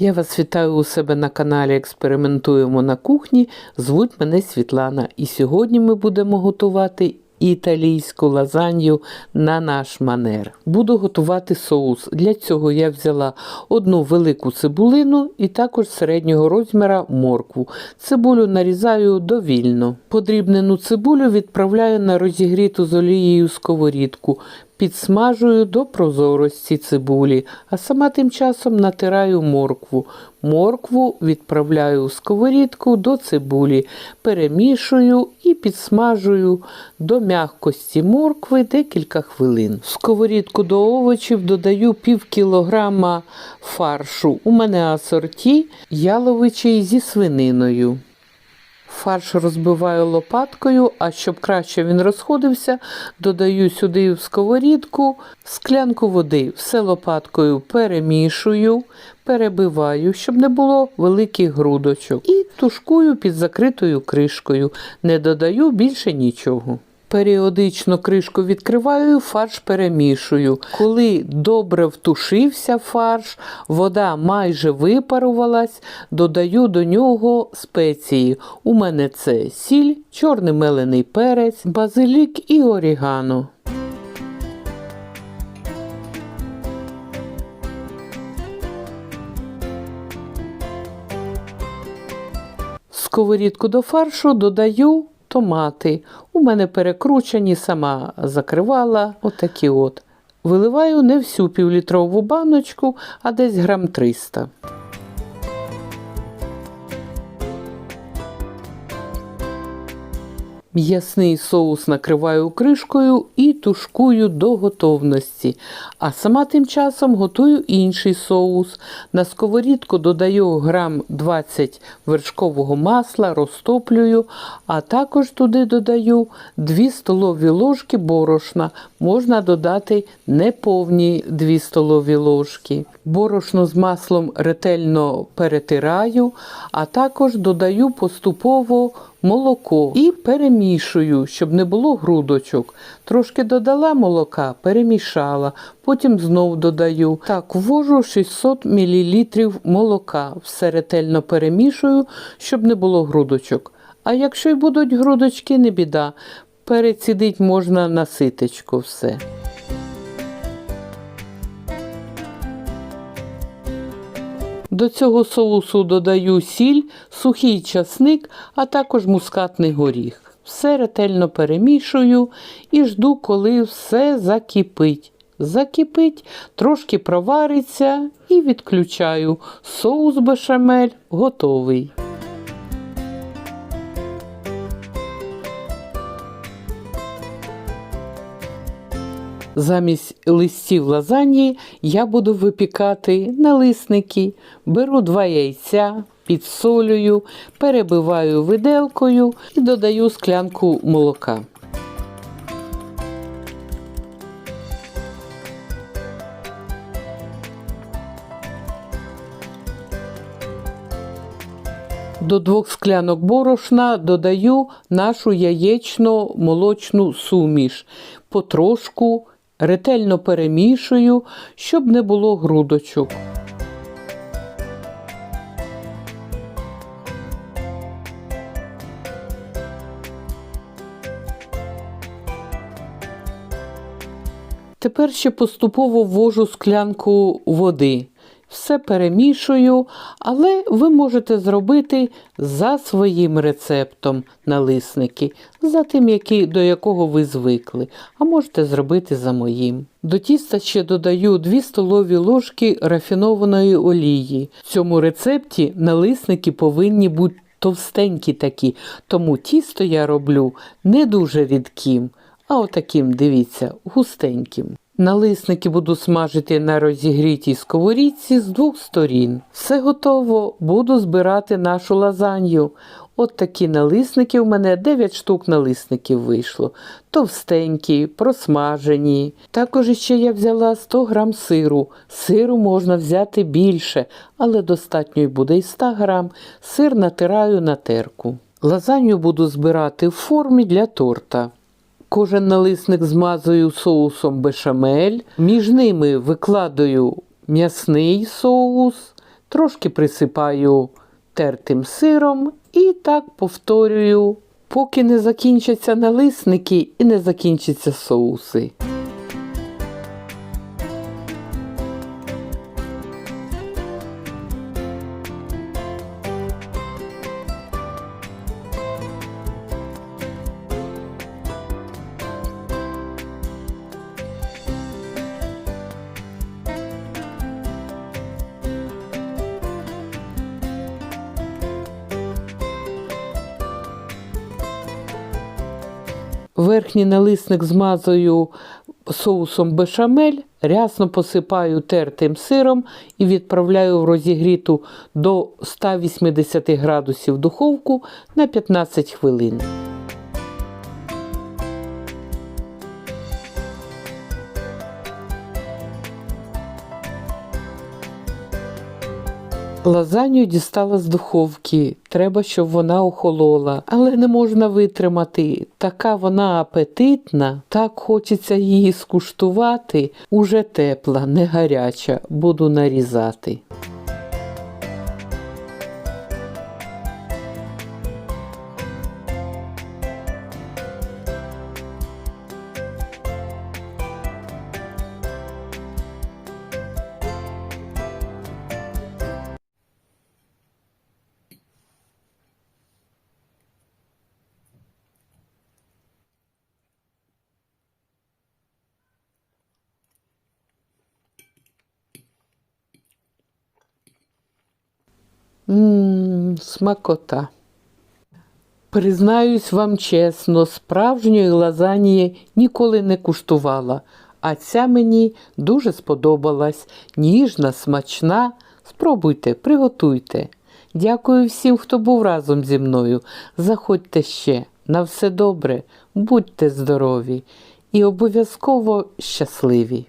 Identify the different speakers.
Speaker 1: Я вас вітаю у себе на каналі Експериментуємо на кухні. Звуть мене Світлана. І сьогодні ми будемо готувати італійську лазанью на наш манер. Буду готувати соус. Для цього я взяла одну велику цибулину і також середнього розміра моркву. Цибулю нарізаю довільно. Подрібнену цибулю відправляю на розігріту з олією сковорідку. Підсмажую до прозорості цибулі, а сама тим часом натираю моркву. Моркву відправляю у сковорідку до цибулі, перемішую і підсмажую до м'якості моркви декілька хвилин. В сковорідку до овочів додаю пів кілограма фаршу. У мене асорті яловичий зі свининою. Фарш розбиваю лопаткою, а щоб краще він розходився, додаю сюди в сковорідку склянку води. Все лопаткою перемішую, перебиваю, щоб не було великих грудочок. І тушкую під закритою кришкою. Не додаю більше нічого. Періодично кришку відкриваю, фарш перемішую. Коли добре втушився фарш, вода майже випарувалась, додаю до нього спеції. У мене це сіль, чорний мелений перець, базилік і орігано. Сковорідку до фаршу додаю томати. У мене перекручені, сама закривала. Отакі от. Виливаю не всю півлітрову баночку, а десь грам 300. М'ясний соус накриваю кришкою і тушкую до готовності. А сама тим часом готую інший соус. На сковорідку додаю грам 20 вершкового масла, розтоплюю, а також туди додаю 2 столові ложки борошна. Можна додати неповні 2 столові ложки. Борошно з маслом ретельно перетираю, а також додаю поступово молоко і перемішую, щоб не було грудочок. Трошки додала молока, перемішала, потім знов додаю. Так, ввожу 600 мл молока. Все ретельно перемішую, щоб не було грудочок. А якщо й будуть грудочки, не біда. Перецідить можна на ситечко все. До цього соусу додаю сіль, сухий часник, а також мускатний горіх. Все ретельно перемішую і жду, коли все закипить. Закипить, трошки провариться і відключаю. Соус бешамель готовий. Замість листів лазаньї я буду випікати налисники. Беру два яйця, підсолюю, перебиваю виделкою і додаю склянку молока. До двох склянок борошна додаю нашу яєчно-молочну суміш. Потрошку ретельно перемішую, щоб не було грудочок. Тепер ще поступово ввожу склянку води. Все перемішую, але ви можете зробити за своїм рецептом налисники, за тим, які, до якого ви звикли, а можете зробити за моїм. До тіста ще додаю 2 столові ложки рафінованої олії. В цьому рецепті налисники повинні бути товстенькі такі, тому тісто я роблю не дуже рідким, а отаким, дивіться, густеньким. Налисники буду смажити на розігрітій сковорідці з двох сторін. Все готово, буду збирати нашу лазанью. От такі налисники у мене 9 штук налисників вийшло. Товстенькі, просмажені. Також ще я взяла 100 грам сиру. Сиру можна взяти більше, але достатньо й буде і 100 грам. Сир натираю на терку. Лазанью буду збирати в формі для торта. Кожен налисник змазую соусом бешамель, між ними викладаю м'ясний соус, трошки присипаю тертим сиром і так повторюю, поки не закінчаться налисники і не закінчаться соуси. Верхній налисник змазую соусом бешамель, рясно посипаю тертим сиром і відправляю в розігріту до 180 градусів духовку на 15 хвилин. Лазанью дістала з духовки. Треба, щоб вона охолола, але не можна витримати. Така вона апетитна, так хочеться її скуштувати. Уже тепла, не гаряча. Буду нарізати. Ммм, смакота. Признаюсь вам чесно, справжньої лазаньї ніколи не куштувала, а ця мені дуже сподобалась. Ніжна, смачна. Спробуйте, приготуйте. Дякую всім, хто був разом зі мною. Заходьте ще. На все добре, будьте здорові і обов'язково щасливі.